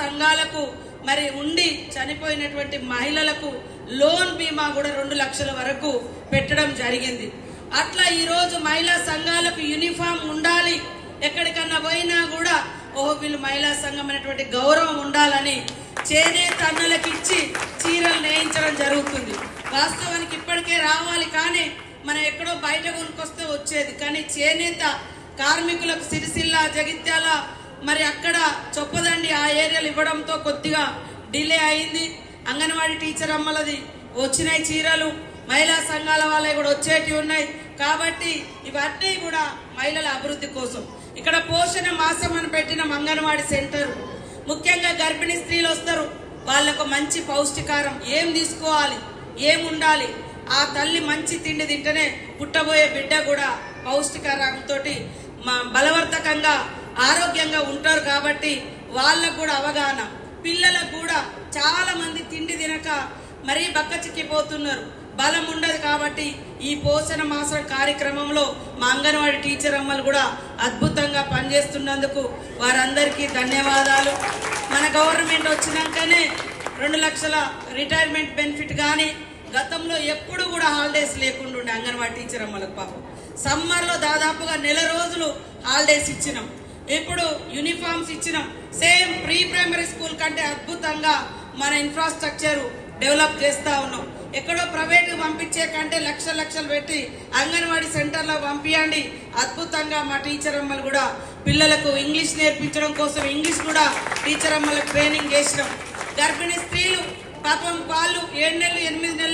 సంఘాలకు మరి ఉండి చనిపోయినటువంటి మహిళలకు లోన్ బీమా కూడా రెండు లక్షల వరకు పెట్టడం జరిగింది. అట్లా ఈరోజు మహిళా సంఘాలకు యూనిఫామ్ ఉండాలి. ఎక్కడికన్నా పోయినా కూడా ఓహో వీళ్ళు మహిళా సంఘం అనేటువంటి గౌరవం ఉండాలని చేనేత అన్నలకు ఇచ్చి చీరలు నేయించడం జరుగుతుంది. వాస్తవానికి ఇప్పటికే రావాలి కానీ మనం ఎక్కడో బయట కొనుక్కొస్తే వచ్చేది. కానీ చేనేత కార్మికులకు సిరిసిల్ల జగిత్యాల మరి అక్కడ చొప్పదండి ఆ ఏరియాలు ఇవ్వడంతో కొద్దిగా డిలే అయింది. అంగన్వాడీ టీచర్ అమ్మలది వచ్చినాయి చీరలు. మహిళా సంఘాల వాళ్ళవి కూడా వచ్చేటివి ఉన్నాయి. కాబట్టి ఇవన్నీ కూడా మహిళల అభివృద్ధి కోసం. ఇక్కడ పోషణ మాసం అని పెట్టిన అంగన్వాడీ సెంటర్. ముఖ్యంగా గర్భిణీ స్త్రీలు వస్తారు. వాళ్ళకు మంచి పౌష్టికారం. ఏం తీసుకోవాలి? ఏం ఉండాలి? ఆ తల్లి మంచి తిండి తింటేనే పుట్టబోయే బిడ్డ కూడా పౌష్టికారంతో బలవర్ధకంగా ఆరోగ్యంగా ఉంటారు కాబట్టి వాళ్ళకు కూడా అవగాహన. పిల్లలకు కూడా చాలా మంది తిండి తినక మరీ బక్క చిక్కిపోతున్నారు. బలం ఉండదు కాబట్టి ఈ పోషణ మాస కార్యక్రమంలో మా అంగన్వాడీ టీచర్ అమ్మలు కూడా అద్భుతంగా పనిచేస్తున్నందుకు వారందరికీ ధన్యవాదాలు. మన గవర్నమెంట్ వచ్చినాకనే రెండు లక్షల రిటైర్మెంట్ బెనిఫిట్ కానీ గతంలో ఎప్పుడు కూడా హాలిడేస్ లేకుండా ఉండే అంగన్వాడీ టీచర్ అమ్మలకు పాపం. సమ్మర్లో దాదాపుగా నెల రోజులు హాలిడేస్ ఇచ్చినాం. ఇప్పుడు యూనిఫామ్స్ ఇచ్చినాం సేమ్ ప్రీ ప్రైమరీ స్కూల్ కంటే అద్భుతంగా మన ఇన్ఫ్రాస్ట్రక్చర్ డెవలప్ చేస్తూ ఉన్నాం. ఎక్కడో ప్రైవేట్ పంపించే కంటే లక్ష లక్షలు పెట్టి అంగన్వాడీ సెంటర్లో పంపించండి అద్భుతంగా మా టీచర్ అమ్మలు కూడా పిల్లలకు ఇంగ్లీష్ నేర్పించడం కోసం ఇంగ్లీష్ కూడా టీచర్ అమ్మలకు ట్రైనింగ్ చేసినాం. గర్భిణీ స్త్రీలు పాపం వాళ్ళు ఏడు నెలలు ఎనిమిది నెలలు